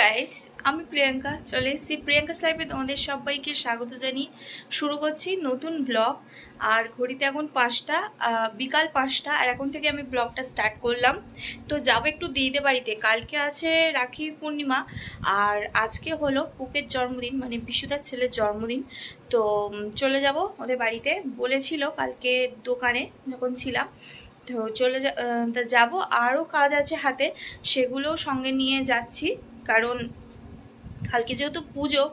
Guys আমি প্রিয়াঙ্কা, চলে এসেছি প্রিয়াঙ্কা লাইফে তোমাদের সবাইকে স্বাগত জানিয়ে শুরু করছি নতুন ব্লগ আর ঘড়িতে এখন পাঁচটা বিকাল পাঁচটা, আর এখন থেকে আমি ব্লগটা স্টার্ট করলাম। তো যাব একটু দিদিদের বাড়িতে। কালকে আছে রাখি পূর্ণিমা, আর আজকে হলো পুকের জন্মদিন মানে বিশুদার ছেলের জন্মদিন। তো চলে যাব ওদের বাড়িতে। বলেছিল কালকে দোকানে যখন ছিলাম, তো চলে যাব। আরও কাজ আছে হাতে, সেগুলো সঙ্গে নিয়ে যাচ্ছি। কারণ কালকে যেহেতু পুজো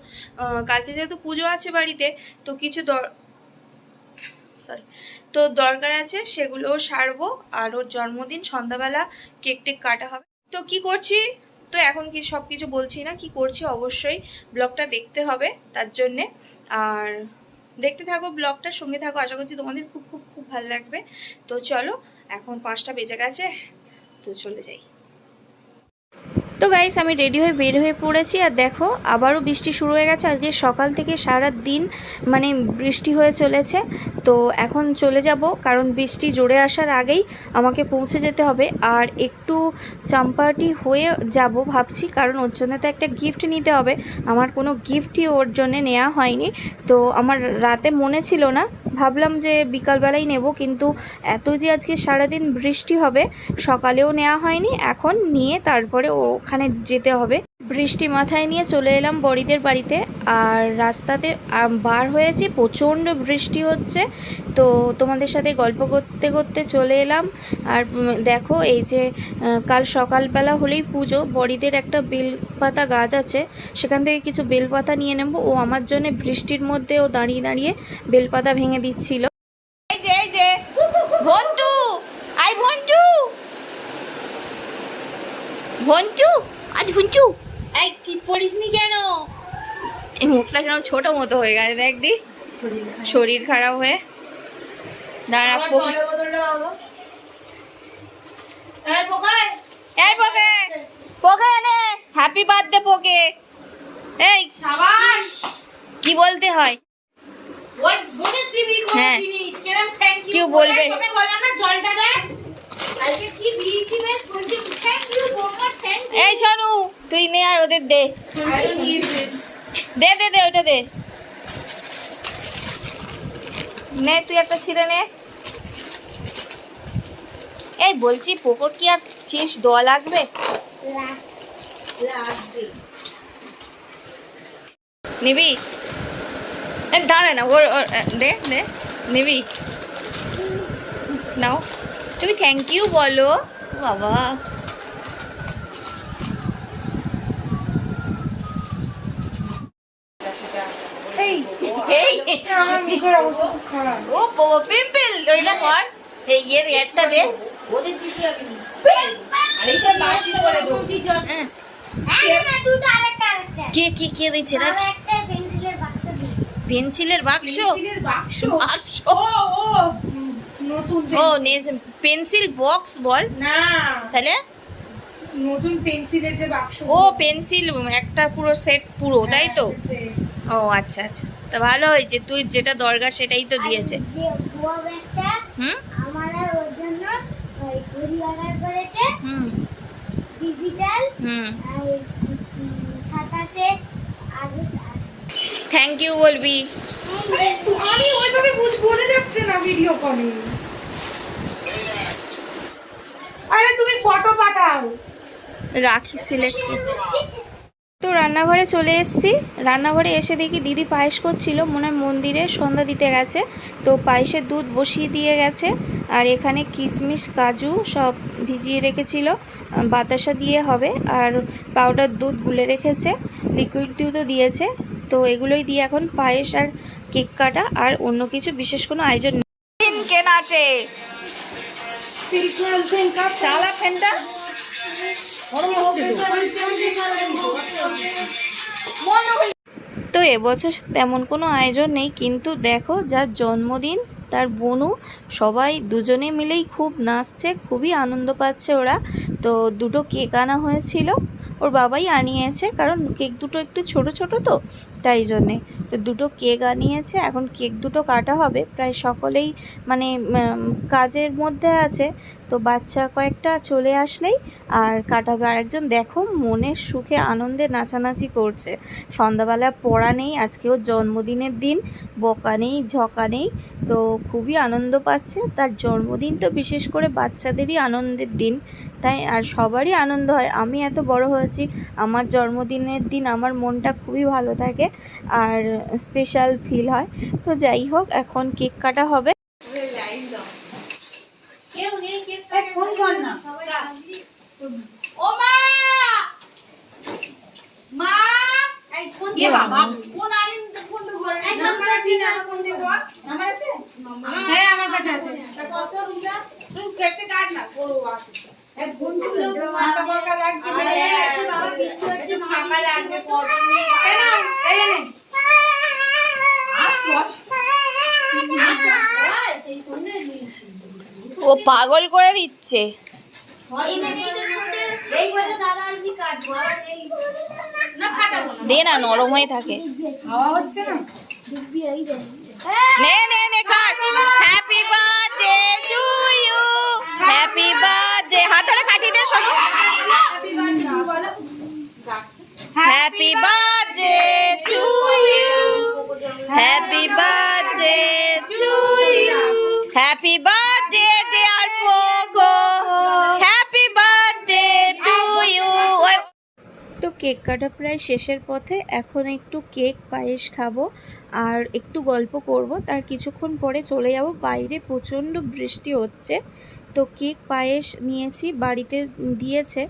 কালকে যেহেতু পুজো আছে বাড়িতে, তো কিছু দর সরি তো দরকার আছে সেগুলো সারবো আর ওর জন্মদিন সন্ধ্যাবেলা কেক টেক কাটা হবে। তো কি করছি? তো এখন কি সব কিছু বলছি না, কি করছি অবশ্যই ব্লগটা দেখতে হবে তার জন্যে। আর দেখতে থাকো ব্লগটার সঙ্গে থাকো, আশা করছি তোমাদের খুব খুব খুব ভালো লাগবে। তো চলো, এখন পাঁচটা বেজে গেছে, তো চলে যাই। তো গাইস আমি রেডি হয়ে বের হয়ে পড়েছি আর দেখো, আবারও বৃষ্টি শুরু হয়ে গেছে। আজকে সকাল থেকে সারা দিন মানে বৃষ্টি হয়ে চলেছে। তো এখন চলে যাব, কারণ বৃষ্টি জোরে আসার আগেই আমাকে পৌঁছে যেতে হবে। আর একটু চাম্পাটি হয়ে যাব ভাবছি, কারণ ওর জন্য তো একটা গিফট নিতে হবে। আমার কোনো গিফটই ওর জন্য নেওয়া হয়নি। তো আমার রাতে মনে ছিল না ভাবলাম যে বিকালবেলাই নেব, কিন্তু এত যে আজকে সারাদিন বৃষ্টি হবে, সকালেও নেওয়া হয়নি, এখন নিয়ে তারপরে ওখানে যেতে হবে। বৃষ্টি মাথায় নিয়ে চলে এলাম বড়িদের বাড়িতে, আর রাস্তাতে বার হয়েছি, প্রচণ্ড বৃষ্টি হচ্ছে। তো তোমাদের সাথে গল্প করতে করতে চলে এলাম, আর দেখো এই যে কাল সকালবেলা হলেই পুজো, বড়িদের একটা বেলপাতা গাছ আছে, সেখান থেকে কিছু বেলপাতা নিয়ে নেব। ও আমার জন্য বৃষ্টির মধ্যে ও দাঁড়িয়ে দাঁড়িয়ে বেলপাতা ভেঙে দিচ্ছিল। এই যে এই যে ভন্টু আই ভন্টু। ভন্টু আজ ভন্টু। এই ঠিক পড়িসনি কেন? এই মুখটা কেন ছোট মতো হয়ে গেছে দেখ দি। শরীর খারাপ। হয়ে। দাঁড়া পোকে-। এই এনে হ্যাপি বার্থডে পোকে। এই সাবাস। কি বলতে হয়? হ্যাঁ। কেউ বলবে। এই শোনু তুই নে আর ওদের দে। দে দে দে ওটা দে। নে তুই একটা ছিঁড়ে নে। এই বলছি পোকোর কি আর চিপস দেওয়া লাগবে। নিবি? দাঁড়া না ওর ওর, দে দে নিবি। নাও। তুমি থ্যাংক ইউ বলো। বাবা। এই ও বাবা পিম্পল ওইটা কর এই এর একটা দে। ওদের দিতে হবে আরেকটা বাড়তি করে দেবো হ্যাঁ। না দুটো আরেকটা আরেকটা। কে কে কে দিচ্ছে না আর একটা পেন্সিলের বাক্স দিই পেন্সিলের বাক্স? পেন্সিলের বাক্স? বাক্স? ও ও নতুন ও পেন্সিল। পেন্সিল বক্স বল। না। তাহলে? নতুন পেন্সিলের যে বাক্স। ও পেন্সিল একটা পুরো সেট পুরো তাই তো? ও আচ্ছা আচ্ছা। তা ভালো হয়েছে তুই যেটা দরকার সেটাই তো দিয়েছে। হুম? ডিজিটাল হুম। সাতাশে থ্যাংক ইউ বলবি আমি ওইভাবে বুঝ বোঝা যাচ্ছে না ভিডিও কলে আরে তুমি ফটো পাঠাও। রাখি সিলেক্ট করছি। তো রান্নাঘরে চলে এসেছি। রান্নাঘরে এসে দেখি দিদি পায়েস করছিল। মনে হয় মন্দিরে সন্ধ্যা দিতে গেছে। তো পায়েসের দুধ বসিয়ে দিয়ে গেছে। আর এখানে কিশমিশ কাজু সব ভিজিয়ে রেখেছিল। বাতাসা দিয়ে হবে। আর পাউডার দুধ গুলে রেখেছে। লিকুইড দুধও দিয়েছে। তো এগুলোই দিয়ে এখন পায়েস আর কেক কাটা আর অন্য কিছু বিশেষ কোনো আয়োজন নেই। কেনা আছে? চালা ফ্যানটা তো এবছর তেমন কোনো আয়োজন নেই কিন্তু দেখো যার জন্মদিন তার বনু সবাই দুজনে মিলেই খুব নাচছে খুবই আনন্দ পাচ্ছে ওরা। তো দুটো কেক আনা হয়েছিল ওর বাবাই আনিয়েছে কারণ কেক দুটো একটু ছোট ছোট তো তাই জন্যে। তো দুটো কেক আনিয়েছে, এখন কেক দুটো কাটা হবে। প্রায় সকলেই মানে কাজের মধ্যে আছে। তো বাচ্চা কয়েকটা চলে আসলেই আর কাটাবে। আরেকজন দেখো মনের সুখে আনন্দে নাচানাচি করছে। সন্ধ্যাবেলা পড়া নেই, আজকেও জন্মদিনের দিন, বকা নেই, ঝকা নেই। তো খুবই আনন্দ পাচ্ছে। তার জন্মদিন তো বিশেষ করে বাচ্চাদেরই আনন্দের দিন। তাই আর সবারই আনন্দ হয়। আমি এত বড় হয়েছি, আমার জন্মদিনের দিন আমার মনটা খুবই ভালো থাকে। আর স্পেশাল ফিল হয়। তো যাই হোক এখন কেক কাটা হবে। কেউ নেই কেক ফোন কর না ও মা মা এই ফোন এ বাবা, ফোন আনিন তো ফোন তো ঘরে নাম্বার আছে না ফোন দেবো নাম্বার আছে হ্যাঁ আমার কাছে আছে তা কত দিলা তুই কেটে কাট না করো আছে এই ফোনগুলো মাথা বরকা লাগছে আরে একটু বাবা বৃষ্টি হচ্ছে ফাঁকা লাগবে কত সেই সন্ধ্যে দিয়েছি ও পাগল করে দিচ্ছে। দে না, নরম হয়ে থাকে। না, নে নে, cut. Happy birthday you happy শোনো। হ্যাপি ইউ হ্যাপি তো কেক কাটা প্রায় শেষের পথে এখন একটু কেক, পায়েস খাব আর একটু গল্প করব। তার কিছুক্ষণ পরে চলে যাব। বাইরে প্রচণ্ড বৃষ্টি হচ্ছে। তো কেক, পায়েস নিয়েছি, বাড়িতে দিয়েছে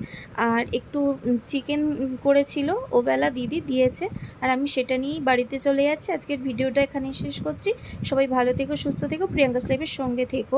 আর একটু চিকেন করেছিল। ওবেলা দিদি দিয়েছে আর আমি সেটা নিয়েই বাড়িতে চলে যাচ্ছি। আজকের ভিডিওটা এখানেই শেষ করছি। সবাই ভালো থেকো, সুস্থ থেকো প্রিয়াঙ্কা স্লাইভের সঙ্গে থেকো।